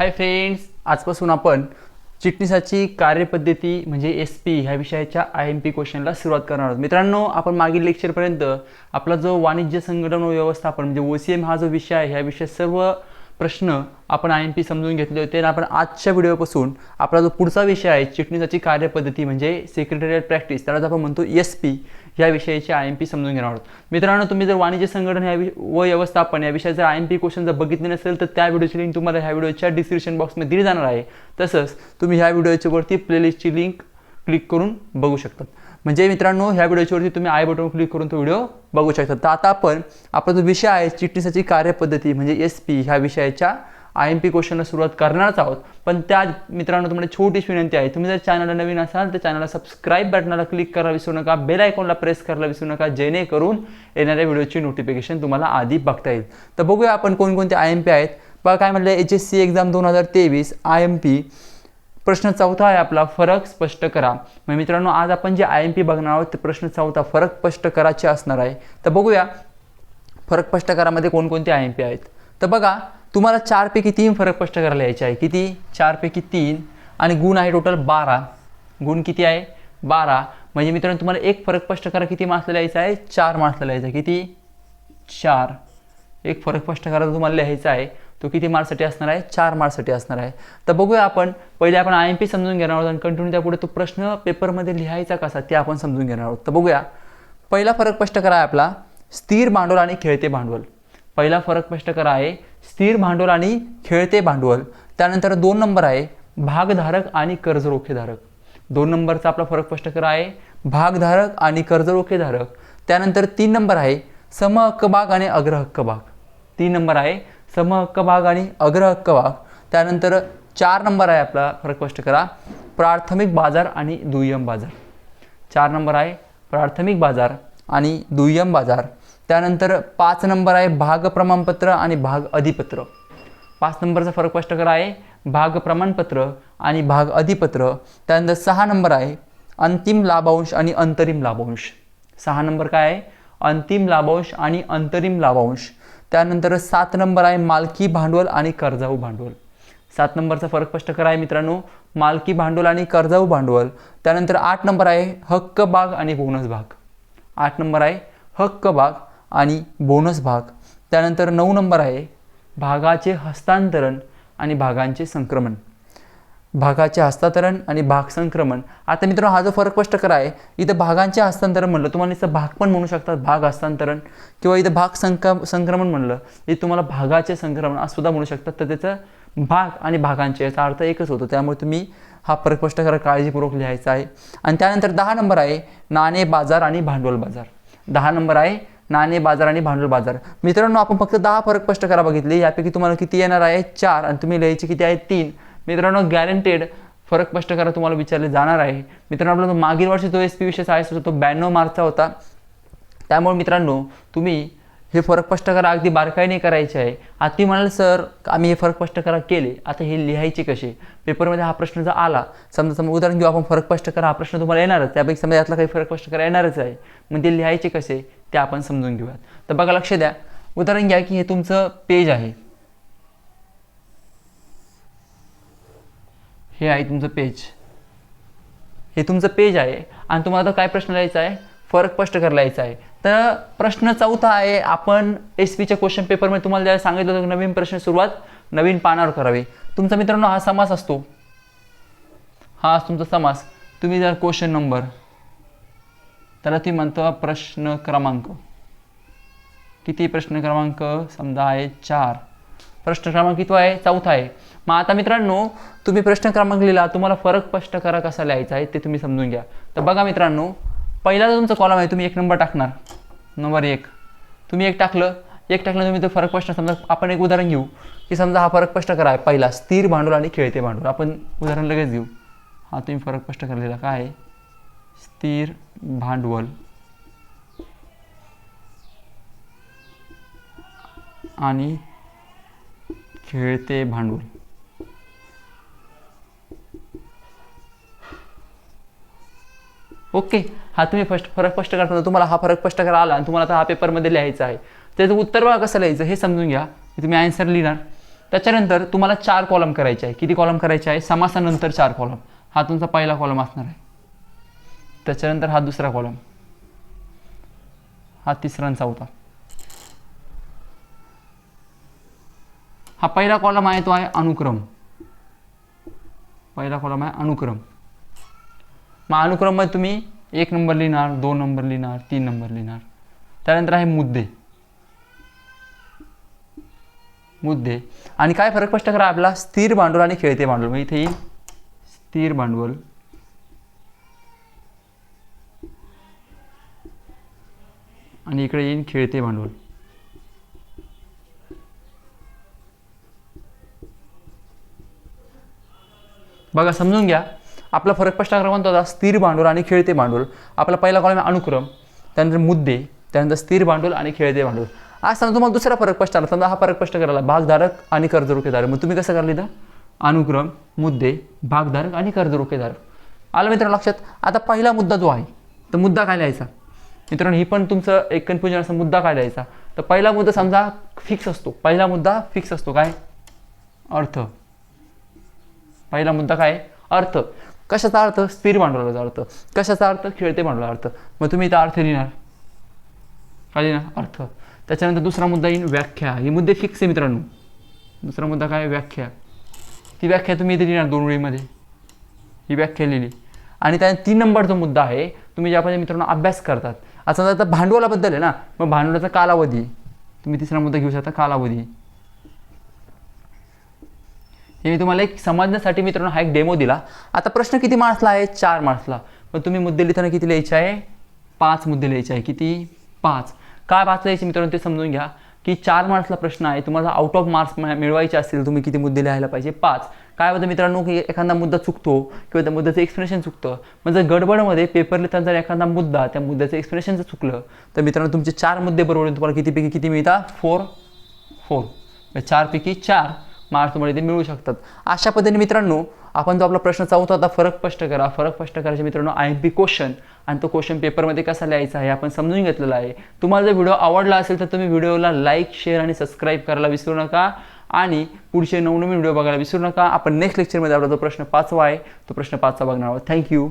Hi friends आजपासून आपण चिटणीसाची कार्यपद्धती म्हणजे एस पी ह्या विषयाच्या आय एम पी क्वेश्चनला सुरुवात करणार आहोत. मित्रांनो आपण मागील लेक्चरपर्यंत आपला जो वाणिज्य संघटन व्यवस्थापन म्हणजे ओ सी एम हा जो विषय आहे ह्या विषयात सर्व प्रश्न आपण आय एम पी समजून घेतले होते आणि आपण आजच्या व्हिडिओपासून आपला जो पुढचा विषय आहे चिटणीसाची कार्यपद्धती म्हणजे सेक्रेटरियल प्रॅक्टिस त्यालाच आपण म्हणतो एस पी या विषयाची आय एम पी समजून घेणार आहोत. मित्रांनो तुम्ही जर वाणिज्य संघटन ह्या वि- व व्यवस्थापन या विषयाचा आय एम पी क्वेश्चन जर बघितले नसेल तर त्या व्हिडिओची लिंक तुम्हाला ह्या व्हिडिओच्या डिस्क्रिप्शन बॉक्समध्ये दिली जाणार आहे. तसंच तुम्ही ह्या व्हिडिओच्या वरती प्लेलिस्टची लिंक क्लिक करून बघू शकतात. म्हणजे मित्रांनो ह्या व्हिडिओच्यावरती तुम्ही आय बटन क्लिक करून तो व्हिडिओ बघू शकता. तर आता आपण आपला जो विषय आहे चिटणीसाची कार्यपद्धती म्हणजे एस पी ह्या विषयाच्या आय एम पी क्वेश्चनला सुरुवात करणारच आहोत. पण त्या मित्रांनो तुम्हाला छोटीशी विनंती आहे. तुम्ही जर चॅनलला नवीन असाल तर चॅनलला सबस्क्राईब बटनाला क्लिक करायला विसरू नका. बेल आयकॉनला प्रेस करायला विसरू नका. जेणेकरून येणाऱ्या व्हिडिओची नोटिफिकेशन तुम्हाला आधी बघता येईल. तर बघूया आपण कोणकोणते आय एम पी आहेत. बघा काय म्हटलं एच एस सी एक्झाम दोन हजार तेवीस आय एम पी प्रश्न चौथा आहे आपला फरक स्पष्ट करा. मग मित्रांनो आज आपण जे आय एम पी बघणार आहोत ते प्रश्न चौथा फरक स्पष्ट कराचे असणार आहे. तर बघूया फरक स्पष्ट करामध्ये कोणकोणते आय एम पी आहेत? तर बघा तुम्हाला चारपैकी तीन फरक स्पष्ट करायला यायचे आहे. किती? चारपैकी तीन आणि गुण आहे टोटल बारा. गुण किती आहे? बारा. म्हणजे मित्रांनो तुम्हाला एक फरक स्पष्ट करा किती मार्क्सला लिहायचा आहे? चार मार्क्सला लिहायचा आहे. किती? चार. एक फरक स्पष्ट करायचा तुम्हाला लिहायचा आहे. तो किती मार्कसाठी असणार आहे? चार मार्कसाठी असणार आहे. तर बघूया आपण. पहिले आपण आय एम पी समजून घेणार आहोत आणि कंटिन्यू त्यापुढे तो प्रश्न पेपरमध्ये लिहायचा कसा ते आपण समजून घेणार आहोत. तर बघूया. पहिला फरक स्पष्ट करा आहे आपला. स्थिर भांडवल आणि खेळते भांडवल. पहिला फरक स्पष्ट करा आहे. स्थिर भांडवल आणि खेळते भांडवल. त्यानंतर दोन नंबर आहे. भागधारक आणि कर्ज रोखेधारक दोन नंबरचा आपला फरक स्पष्ट करा आहे. भागधारक आणि कर्ज रोखेधारक त्यानंतर तीन नंबर आहे. समहक्क भाग आणि अग्रहक्क भाग. तीन नंबर आहे. समहक्क भाग आणि अग्रहक्क भाग त्यानंतर चार नंबर आहे आपला फरक स्पष्ट करा. प्राथमिक बाजार आणि दुय्यम बाजार. चार नंबर आहे प्राथमिक बाजार आणि दुय्यम बाजार. त्यानंतर पाच नंबर आहे भाग प्रमाणपत्र आणि भाग अधिपत्र. पाच नंबरचा फरक स्पष्ट करा आहे. भाग प्रमाणपत्र आणि भाग अधिपत्र. त्यानंतर सहा नंबर आहे अंतिम लाभांश आणि अंतरिम लाभांश. सहा नंबर काय आहे? अंतिम लाभांश आणि अंतरिम लाभांश. त्यानंतर सात नंबर आहे मालकी भांडवल आणि कर्जाऊ भांडवल. सात नंबरचा फरक स्पष्ट करा आहे मित्रांनो. मालकी भांडवल आणि कर्जाऊ भांडवल. त्यानंतर आठ नंबर आहे हक्क भाग आणि बोनस भाग आठ नंबर आहे हक्क भाग आणि बोनस भाग त्यानंतर नऊ नंबर आहे भागाचे हस्तांतरण आणि भागांचे संक्रमण. भागाचे हस्तांतरण आणि भाग संक्रमण. आता मित्रांनो हा जो फरक स्पष्ट कराय आहे इथं भागांचे हस्तांतरण म्हणलं तुम्हाला इथं भाग पण म्हणू शकतात भाग हस्तांतरण किंवा इथं भाग संक संक्रमण म्हणलं इथे तुम्हाला भागाचे संक्रमण असं सुद्धा म्हणू शकतात तर त्याचं भाग आणि भागांचे याचा अर्थ एकच होतो. त्यामुळे तुम्ही हा फरक स्पष्ट करा काळजीपूर्वक लिहायचा आहे. आणि त्यानंतर दहा नंबर आहे नाणे बाजार आणि भांडवल बाजार. दहा नंबर आहे नाणे बाजार आणि भांडवल बाजार. मित्रांनो आपण फक्त दहा फरक स्पष्ट करा बघितले यापैकी तुम्हाला किती येणार आहे? चार. आणि तुम्ही लिहायचे किती आहे? तीन. मित्रांनो गॅरंटेड फरक स्पष्ट करा तुम्हाला विचारले जाणार आहे. मित्रांनो आपला मागील वर्षी जो एस पी विषय आहे होता तो ब्याण्णव मार्कचा होता. त्यामुळे मित्रांनो तुम्ही हे फरक स्पष्ट करा अगदी बारकाईने करायचे आहे. आता ती म्हणाल सर आम्ही हे फरक स्पष्ट करा केले. आता हे लिहायचे कसे? पेपरमध्ये हा प्रश्न जर आला समजा समजा उदाहरण घेऊ आपण फरक स्पष्ट करा हा प्रश्न तुम्हाला येणारच. त्यापैकी समजा यातला काही फरक स्पष्ट करा येणारच आहे. मग ते लिहायचे कसे ते आपण समजून घेऊयात. तर बघा लक्ष द्या. उदाहरण घ्या की हे तुमचं पेज आहे. हे आहे तुमचं पेज हे तुमचं पेज आहे. आणि तुम्हाला आता काय प्रश्न लिहायचा आहे? फरक स्पष्ट करायला यायचा आहे. तर प्रश्न चौथा आहे आपण एस पीच्या क्वेश्चन पेपरमध्ये तुम्हाला ज्याला सांगितलं होतं की नवीन प्रश्न सुरुवात नवीन पानावर करावी. तुमचा मित्रांनो हा समास असतो. हा तुमचा समास. तुम्ही जर क्वेश्चन नंबर त्याला तुम्ही म्हणतो प्रश्न क्रमांक. किती प्रश्न क्रमांक? समजा आहे चार. प्रश्न क्रमांक किती आहे? चौथा आहे. मग आता मित्रांनो तुम्ही प्रश्न क्रमांक लिहिला तुम्हाला फरक स्पष्ट करा कसा लिहायचा आहे ते तुम्ही समजून घ्या. तर बघा मित्रांनो पहिला जो तुमचा कॉलम आहे तुम्ही एक नंबर टाकणार. नंबर एक. तुम्ही एक टाकलं एक टाकलं तुम्ही तो फरक स्पष्ट समजा आपण एक उदाहरण घेऊ की समजा हा फरक स्पष्ट करा. आहे पहिला स्थिर भांडवल आणि खेळते भांडवल. आपण उदाहरण लगेच घेऊ. हा तुम्ही फरक स्पष्ट करलेला काय आहे? स्थिर भांडवल. आणि खेळते भांडवल. ओके हा तुम्ही फर्स्ट फरक स्पष्ट करताना तुम्हाला हा फरक स्पष्ट करा आला आणि तुम्हाला आता हा पेपरमध्ये लिहायचा आहे. त्याचं उत्तर बघा कसं लिहायचं हे समजून घ्या. की तुम्ही आन्सर लिहिणार. त्याच्यानंतर तुम्हाला चार कॉलम करायचे आहे. किती कॉलम करायचे आहे? समासानंतर चार कॉलम हा तुमचा पहिला कॉलम असणार आहे. त्याच्यानंतर हा दुसरा कॉलम हा तिसरा होता चौथा. हा पहिला कॉलम आहे तो आहे अनुक्रम. पहिला कॉलम आहे अनुक्रम. मग अनुक्रममध्ये तुम्ही एक नंबर लिहिणार दोन नंबर लिहिणार तीन नंबर लिहिणार. त्यानंतर आहे मुद्दे. मुद्दे. आणि काय फरक स्पष्ट करा आपला? स्थिर भांडवल आणि खेळते भांडवल. मग इथे येईल स्थिर भांडवल. आणि इकडे येईल खेळते भांडवल. बघा समजून घ्या. आपला फरक स्पष्ट क्रमांक होता स्थिर भांडवल आणि खेळते भांडवल आपला पहिला कॉलम आहे अनुक्रम त्यानंतर मुद्दे त्यानंतर स्थिर भांडवल आणि खेळते भांडवल आज समजा तुम्हाला दुसरा फरक स्पष्ट आला समजा हा फरक स्पष्ट करायला भागधारक आणि कर्जरोखेधारक. मग तुम्ही कसं करले इथं? अनुक्रम मुद्दे भागधारक आणि कर्जरोखेधारक. आलं मित्रांनो लक्षात? आता पहिला मुद्दा जो आहे तर मुद्दा काय लिहायचा? मित्रांनो ही पण तुमचं एक कन्फ्युजन असं मुद्दा काय लिहायचा? तर पहिला मुद्दा समजा फिक्स असतो. पहिला मुद्दा फिक्स असतो. काय? अर्थ. पहिला मुद्दा काय? अर्थ. कशाचा अर्थ? स्थिर भांडवलाचा अर्थ. कशाचा अर्थ? खेळते भांडवला अर्थ. मग तुम्ही इथं अर्थ लिहिणार. काय लिहिणार? अर्थ. त्याच्यानंतर दुसरा मुद्दा येईल व्याख्या. ही मुद्दे फिक्स आहे मित्रांनो. दुसरा मुद्दा काय? व्याख्या. ती व्याख्या तुम्ही इथे लिहिणार दोन वेळीमध्ये. ही व्याख्या लिहिली. आणि त्या तीन नंबरचा मुद्दा आहे. तुम्ही ज्या मित्रांनो अभ्यास करतात. आता समजा आता भांडवलाबद्दल आहे ना. मग भांडवलाचा कालावधी. तुम्ही तिसरा मुद्दा घेऊ शकता कालावधी. हे मी तुम्हाला एक समजण्यासाठी मित्रांनो हा एक डेमो दिला. आता प्रश्न किती मार्क्सला आहे? चार मार्क्सला पण तुम्ही मुद्दे लिहिताना किती लिहायचे आहे? पाच मुद्दे लिहायचे आहे. किती? पाच. काय पाच लिहायचे मित्रांनो ते समजून घ्या. की चार मार्क्सला प्रश्न आहे. तुम्हाला आउट ऑफ मार्क्स मिळवायचे असतील तुम्ही किती मुद्दे लिहायला पाहिजे? पाच. काय होतं मित्रांनो की एखादा मुद्दा चुकतो किंवा त्या मुद्द्याचं एक्सप्लेनेशन चुकतं. मग जर गडबडमध्ये पेपर लिहिताना जर एखादा मुद्दा त्या मुद्द्याचं एक्सप्लेनेशन जर चुकलं तर मित्रांनो तुमचे चार मुद्दे बरोबर तुम्हाला कितीपैकी किती मिळतात? फोर फोर चारपैकी चार. मार्क्स तुम्हाला इथे मिळू शकतात. अशा पद्धतीने मित्रांनो आपण जो आपला प्रश्न चौथा होता फरक स्पष्ट करा. फरक स्पष्ट करायचे मित्रांनो आय एम पी क्वेश्चन आणि तो क्वेश्चन पेपरमध्ये कसा लिहायचा आहे आपण समजून घेतलेला आहे. तुम्हाला जर व्हिडिओ आवडला असेल तर तुम्ही व्हिडिओला लाईक शेअर आणि सबस्क्राईब करायला विसरू नका. आणि पुढचे नवनवीन व्हिडिओ बघायला विसरू नका. आपण नेक्स्ट लेक्चरमध्ये आपला जो प्रश्न पाचवा आहे तो प्रश्न पाचवा बघणार आहोत. थँक्यू